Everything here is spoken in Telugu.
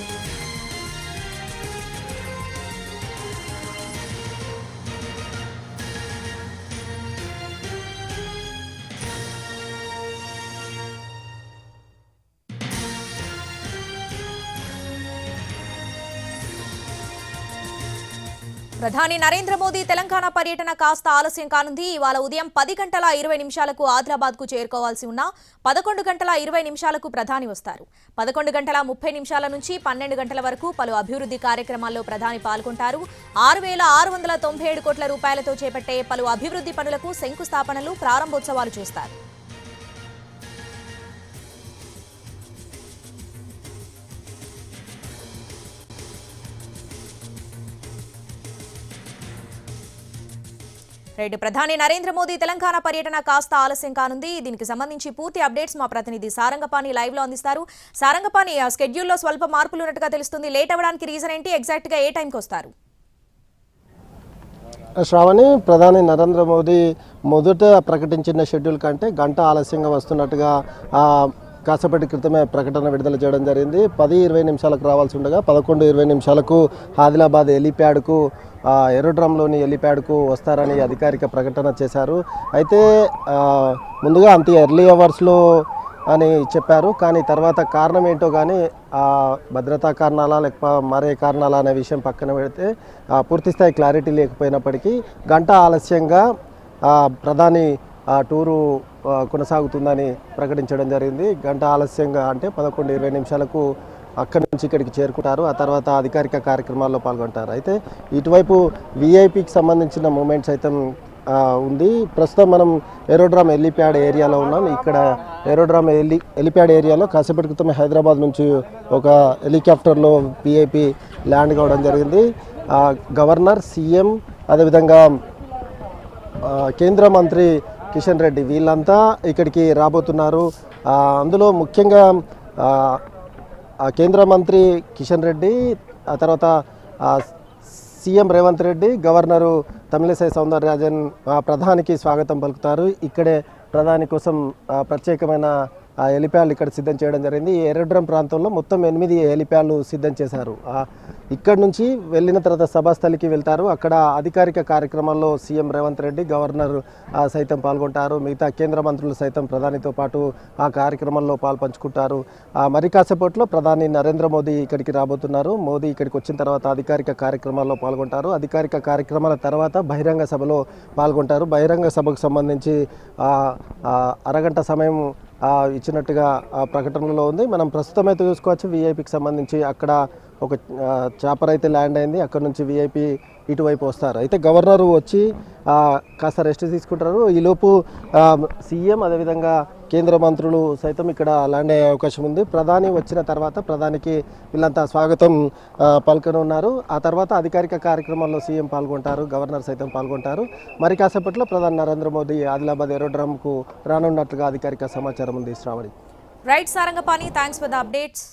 Yeah. ప్రధాని నరేంద్ర మోదీ తెలంగాణ పర్యటన కాస్త ఆలస్యం కానుంది. ఇవాళ ఉదయం పది గంటల ఇరవై నిమిషాలకు ఆదిలాబాద్కు చేరుకోవాల్సి ఉన్న పదకొండు గంటల ఇరవై నిమిషాలకు ప్రధాని వస్తారు. పదకొండు గంటల ముప్పై నిమిషాల నుంచి పన్నెండు గంటల వరకు పలు అభివృద్ధి కార్యక్రమాల్లో ప్రధాని పాల్గొంటారు. ఆరు వేల ఆరు వందల తొంభై ఏడు కోట్ల రూపాయలతో చేపట్టే పలు అభివృద్ధి పనులకు శంకుస్థాపనలు ప్రారంభోత్సవాలు చేస్తారు. రైట్ ప్రధాని నరేంద్ర మోదీ తెలంగాణ పర్యటన కాస్త ఆలస్యం కానుంది. దీనికి సంబంధించి పూర్తి అప్డేట్స్ మా ప్రతినిధి సారంగపాణి లైవ్లో అందిస్తారు. సారంగపాణి ఆ స్కెడ్యూల్లో స్వల్ప మార్పులు ఉన్నట్టుగా తెలుస్తుంది. లేట్ అవ్వడానికి రీజన్ ఏంటి? ఎగ్జాక్ట్గా ఏ టైంకి వస్తారు? శ్రావణి ప్రధాని నరేంద్ర మోదీ మొదట ప్రకటించిన షెడ్యూల్ కంటే గంట ఆలస్యంగా వస్తున్నట్టుగా కాసేపటి క్రితమే ప్రకటన విడుదల చేయడం జరిగింది. పది ఇరవై నిమిషాలకు రావాల్సి ఉండగా పదకొండు ఇరవై నిమిషాలకు ఆదిలాబాద్ ఎలిప్యాడ్కు ఎరోడ్రమ్లోని హెలీప్యాడ్కు ఎలిప్యాడ్కు వస్తారని అధికారిక ప్రకటన చేశారు. అయితే ముందుగా అంత ఎర్లీ అవర్స్లో అని చెప్పారు. కానీ తర్వాత కారణం ఏంటో కానీ ఆ భద్రతా కారణాలా లేకపోతే మరే కారణాల అనే విషయం పక్కన పెడితే పూర్తిస్థాయి క్లారిటీ లేకపోయినప్పటికీ గంట ఆలస్యంగా ప్రధాని ఆ టూరు కొనసాగుతుందని ప్రకటించడం జరిగింది. గంట ఆలస్యంగా అంటే పదకొండు ఇరవై నిమిషాలకు అక్కడి నుంచి ఇక్కడికి చేరుకుంటారు. ఆ తర్వాత అధికారిక కార్యక్రమాల్లో పాల్గొంటారు. అయితే ఇటువైపు విఐపికి సంబంధించిన మూమెంట్స్ అయితే ఉంది. ప్రస్తుతం మనం ఏరోడ్రామ్ ఎలిప్యాడ్ ఏరియాలో ఉన్నాం. ఇక్కడ ఏరోడ్రామ్ ఎల్లి ఎలిప్యాడ్ ఏరియాలో కాసేపటి క్రితం హైదరాబాద్ నుంచి ఒక హెలికాప్టర్లో విఐపి ల్యాండ్ కావడం జరిగింది. గవర్నర్ సీఎం అదేవిధంగా కేంద్ర మంత్రి కిషన్ రెడ్డి. వీళ్ళంతా ఇక్కడికి రాబోతున్నారు. అందులో ముఖ్యంగా కేంద్ర మంత్రి కిషన్ రెడ్డి ఆ తర్వాత సీఎం రేవంత్ రెడ్డి గవర్నరు తమిళసై సౌందరరాజన్ ప్రధానికి స్వాగతం పలుకుతారు. ఇక్కడే ప్రధాని కోసం ప్రత్యేకమైన హెలిప్యాడ్లు ఇక్కడ సిద్ధం చేయడం జరిగింది. ఈ ఎర్రడ్రం ప్రాంతంలో మొత్తం ఎనిమిది హెలిప్యాడ్లు సిద్ధం చేశారు. ఇక్కడ నుంచి వెళ్ళిన తర్వాత సభాస్థలికి వెళ్తారు. అక్కడ అధికారిక కార్యక్రమాల్లో సీఎం రేవంత్ రెడ్డి గవర్నర్ సైతం పాల్గొంటారు. మిగతా కేంద్ర మంత్రులు సైతం ప్రధానితో పాటు ఆ కార్యక్రమంలో పాల్పంచుకుంటారు. ఆ, మరి కాసేపట్లో ప్రధాని నరేంద్ర మోదీ ఇక్కడికి రాబోతున్నారు. మోదీ ఇక్కడికి వచ్చిన తర్వాత అధికారిక కార్యక్రమాల్లో పాల్గొంటారు. అధికారిక కార్యక్రమాల తర్వాత బహిరంగ సభలో పాల్గొంటారు. బహిరంగ సభకు సంబంధించి అరగంట సమయం ఇచ్చినట్టుగా ప్రకటనలో ఉంది. మనం ప్రస్తుతం అయితే చూసుకోవచ్చు విఐపికి సంబంధించి అక్కడ ఒక ఆ, చాపర్ అయితే ల్యాండ్ అయింది. అక్కడ నుంచి విఐపి ఇటువైపు వస్తారు. అయితే గవర్నరు వచ్చి కాస్త రెస్ట్ తీసుకుంటారు. ఈలోపు సీఎం అదేవిధంగా కేంద్ర మంత్రులు సైతం ఇక్కడ ల్యాండ్ అయ్యే అవకాశం ఉంది. ప్రధాని వచ్చిన తర్వాత ప్రధానికి వీళ్ళంతా స్వాగతం పలుకనున్నారు. ఆ తర్వాత అధికారిక కార్యక్రమాల్లో సీఎం పాల్గొంటారు గవర్నర్ సైతం పాల్గొంటారు. మరి కాసేపట్లో ప్రధాని నరేంద్ర మోదీ ఆదిలాబాద్ ఏరోడ్రామ్కు రానున్నట్లుగా అధికారిక సమాచారం ఉంది. Shravani. Right Sarangapani. Thanks for the updates.